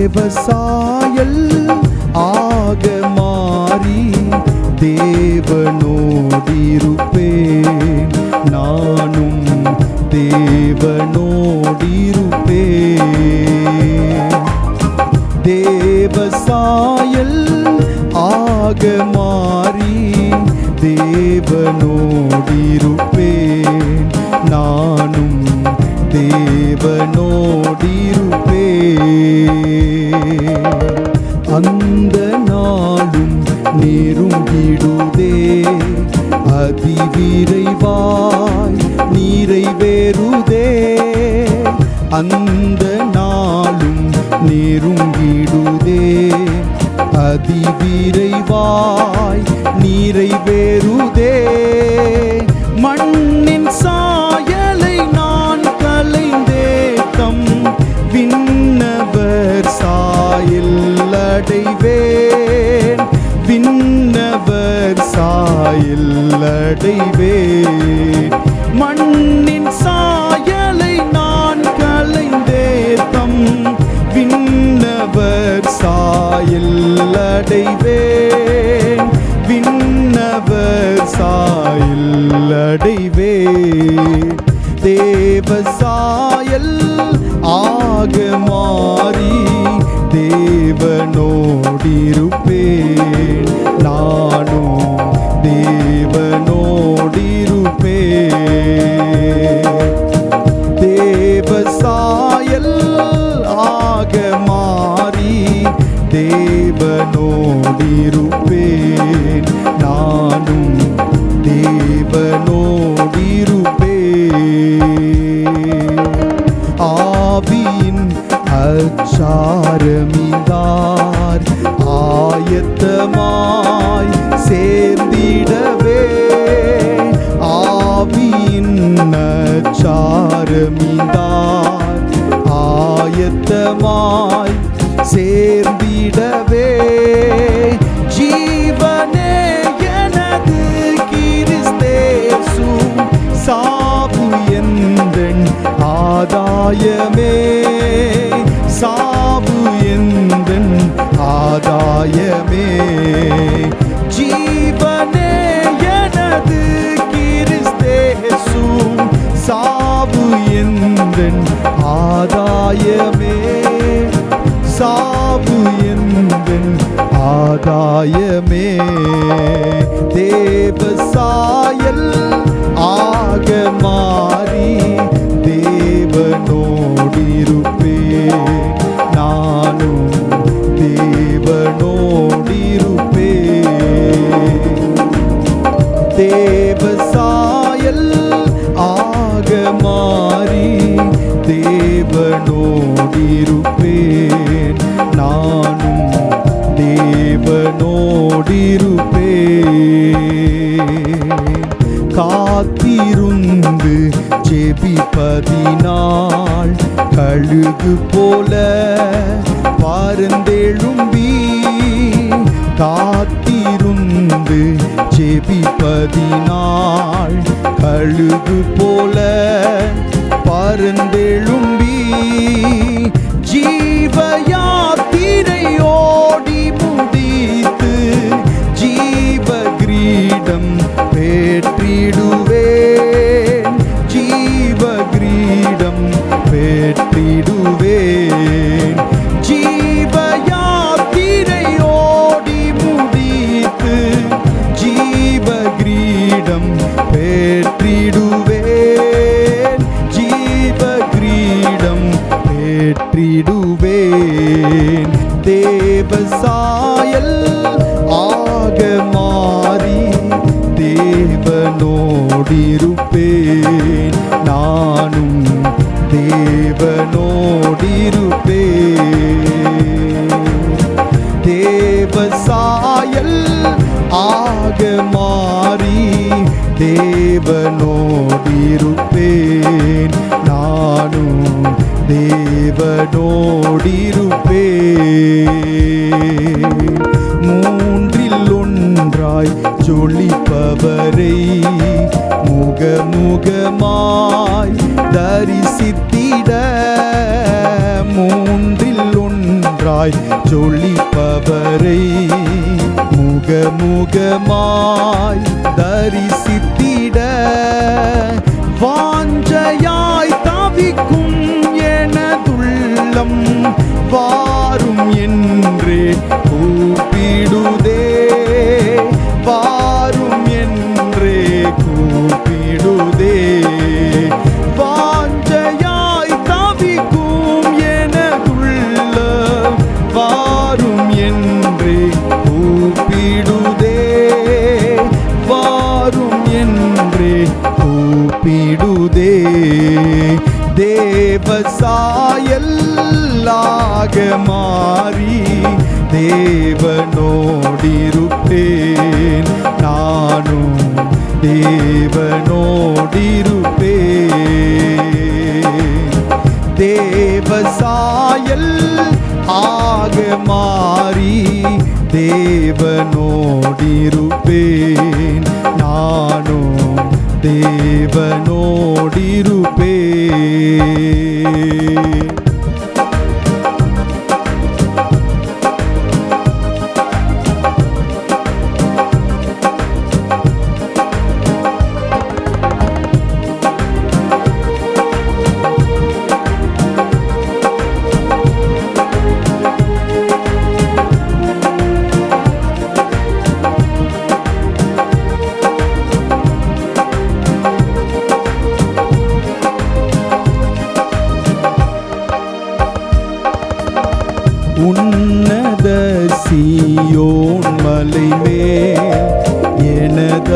தேவசாயல் ஆக மாறி தேவனோடிருப்பேன். நானும் தேவனோடிருப்பேன். தேவசாயல் ஆக மாறி தேவனோடிருப்பேன். நானும் தேவனோடிருப்பேன். அந்த நாளும் நெருங்கிடுதே. அதிவிரைவாய் நிறைவேறுதே. மண்ணின் சாயலை நான் கலைந்தேத்தம் விண்ணவர் சாயல் அடைவேன். விண்ணவர் சாயல் அடைவேன். அடைவேன் தேவனோடிருப்பேன். நானும் தேவனோடிருப்பேன். ஆவியின் அச்சாரமிதார் ஆயத்தமா சாயமே. தேவ சாயல் ஆக மாறி தேவனோடிருப்பேன் நானும் தேவனோடிருப்பேன் தேவ சாயல் காத்திருந்து ஜெபிப்பதினால் கழுகு போல பாருந்தெழும்பி காத்திருந்து ஜெபிப்பதினால் கழுகு போல பருந்தெழும்பி ஜீவயாத்திரை ஓடி முடித்து ஜீவ கிரீடம் தேவனோடிருப்பேன் தேவ ஆக மாறி தேவனோடிருப்பேன். நானும் தேவனோடிருப்பேன். மூன்றில் ஒன்றாய் ஜொலிப்பவரை முகமுகமாய் தரிசித்த மூன்றில் ஒன்றாய் ஒன்றாய் ஜொலிப்பவரை. முகமுகமாய் தரிசித்திட வாஞ்சையாய் தவிக்கும் எனதுள்ளம். வா தேவசாயல்லாக மாறி தேவனோடிருப்பேன். நானும் தேவனோடிருப்பேன். தேவசாயல் ஆக மாறி தேவனோடிருப்பேன். நானும் தேவனோடி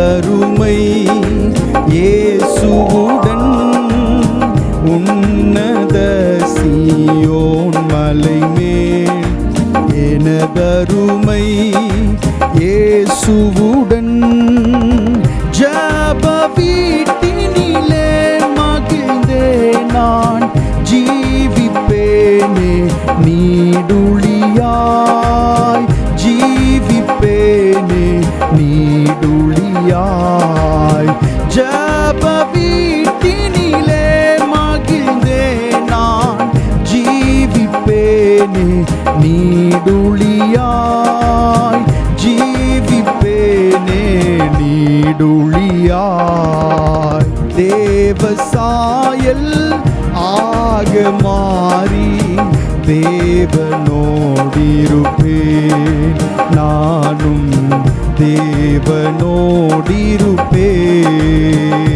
எனதருமை இயேசுவுடன் உன்னத சியோன் மலை மேல் எனதருமை இயேசுவுடன் ஜப வீட்டினிலே மகிழ்ந்தே நான். ஜீவிப்பேனே நீடுளியாய் ஜீவிப்பேனே நீடுளியாய் தேவசாயல் ஆக மாறி தேவனோடிருப்பேன். நானும்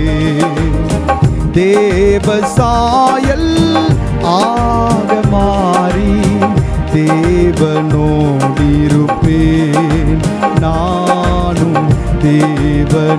தேவனோடிருப்பேன் தேவசாயல் ஆக மாறி தேவனோடிருப்பேன் நானும் தேவனோடிருப்பேன்